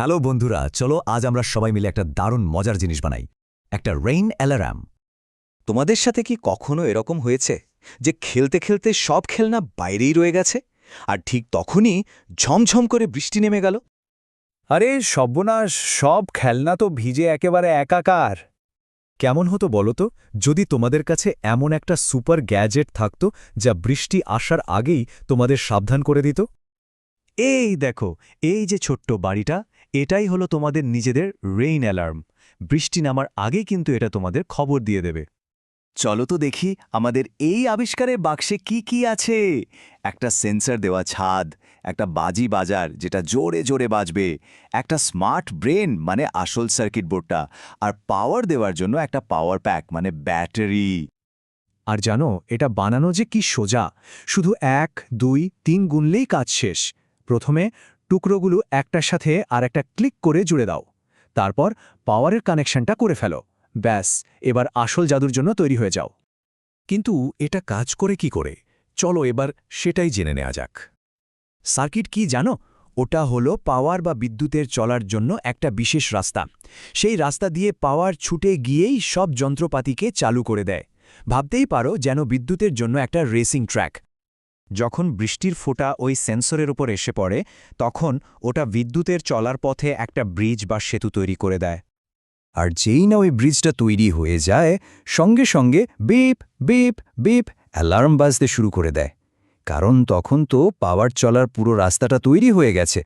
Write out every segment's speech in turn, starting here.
Hello বন্ধুরা, চলো আজ আমরা সবাই মিলে একটা দারুণ মজার জিনিস বানাই, একটা রেইন অ্যালার্ম। তোমাদের সাথে কি কখনো এরকম হয়েছে যে খেলতে খেলতে সব খেলনা বাইরেই রয়ে গেছে আর ঠিক তখনই ঝমঝম করে বৃষ্টি নেমে গেল? আরে সর্বনাশ, সব খেলনা তো ভিজে একেবারে একাকার। কেমন হতো বলো তো, যদি তোমাদের কাছে এমন একটা সুপার গ্যাজেট থাকতো যা বৃষ্টি আসার আগেই তোমাদের সাবধান করে দিত? এই দেখো, এই যে ছোট্ট বাড়িটা, এটাই হলো তোমাদের নিজেদের রেইন অ্যালার্ম বৃষ্টি নামার আগেই কিন্তু এটা তোমাদের খবর দিয়ে দেবে। চলো তো দেখি আমাদের এই আবিষ্কারের বাক্সে কি কি আছে। একটা সেন্সর দেওয়া ছাদ, একটা বাজি বাজার যেটা জোরে জোরে বাজবে, একটা স্মার্ট ব্রেন মানে আসল সার্কিট বোর্ডটা আর পাওয়ার দেওয়ার জন্য একটা পাওয়ার প্যাক মানে ব্যাটারি আর জানো, এটা বানানো যে কি সোজা, শুধু এক, দুই, তিন গুনলেই কাজ শেষ। প্রথমে টুকরোগুলো একটার সাথে আর একটা ক্লিক করে জুড়ে দাও। তারপর পাওয়ারের কানেকশনটা করে ফেলো। ব্যাস, এবার আসল জাদুর জন্য তৈরি হয়ে যাও। কিন্তু এটা কাজ করে কি করে? চলো এবার সেটাই জেনে নেওয়া যাক। সার্কিট কি জানো? ওটা হলো পাওয়ার বা বিদ্যুতের চলার জন্য একটা বিশেষ রাস্তা। সেই রাস্তা দিয়ে পাওয়ার ছুটে গিয়েই সব যন্ত্রপাতিকে চালু করে দেয়। ভাবতেই পারো যেন বিদ্যুতের জন্য একটা রেসিং ট্র্যাক। যখন বৃষ্টির ফোঁটা ওই সেন্সরের উপর এসে পড়ে, তখন ওটা বিদ্যুতের চলার পথে একটা ব্রিজ বা সেতু তৈরি করে দেয়। আর যেই না ওই ব্রিজটা তৈরি হয়ে যায়, সঙ্গে সঙ্গে বিপ বিপ বিপ অ্যালার্ম বাজতে শুরু করে দেয়। কারণ তখন তো পাওয়ার চলার পুরো রাস্তাটা তৈরি হয়ে গেছে।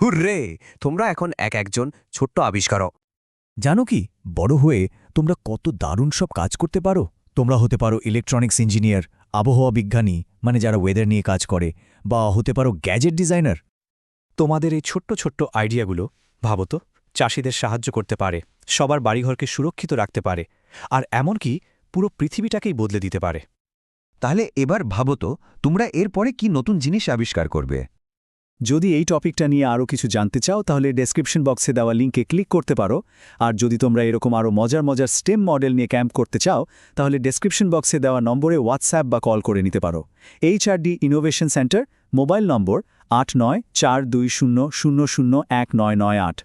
হুররে! তোমরা এখন এক একজন ছোট্ট আবিষ্কারক। জানো কি? বড় হয়ে তোমরা কত দারুণ সব কাজ করতে পারো। তোমরা হতে পারো ইলেকট্রনিক্স ইঞ্জিনিয়ার আবহাওয়া বিজ্ঞানী মানে যারা ওয়েদার নিয়ে কাজ করে, বা হতে পারো গ্যাজেট ডিজাইনার তোমাদের এই ছোট্ট ছোট্ট আইডিয়াগুলো ভাবো তো, চাষিদের সাহায্য করতে পারে, সবার বাড়িঘরকে সুরক্ষিত রাখতে পারে, আর এমনকি পুরো পৃথিবীটাকেই বদলে দিতে পারে। তাহলে এবার ভাবো তো, তোমরা এরপরে কি নতুন জিনিস আবিষ্কার করবে? যদি এই টপিকটা নিয়ে আরও কিছু জানতে চাও, তাহলে ডেসক্রিপশন বক্সে দেওয়া লিঙ্কে ক্লিক করতে পারো। আর যদি তোমরা এরকম আরও মজার মজার স্টেম মডেল নিয়ে ক্যাম্প করতে চাও, তাহলে ডেসক্রিপশন বক্সে দেওয়া নম্বরে হোয়াটসঅ্যাপ বা কল করে নিতে পারো। HRD innovation centre mobile number আট নয় চার দুই শূন্য শূন্য শূন্য এক নয় নয় আট।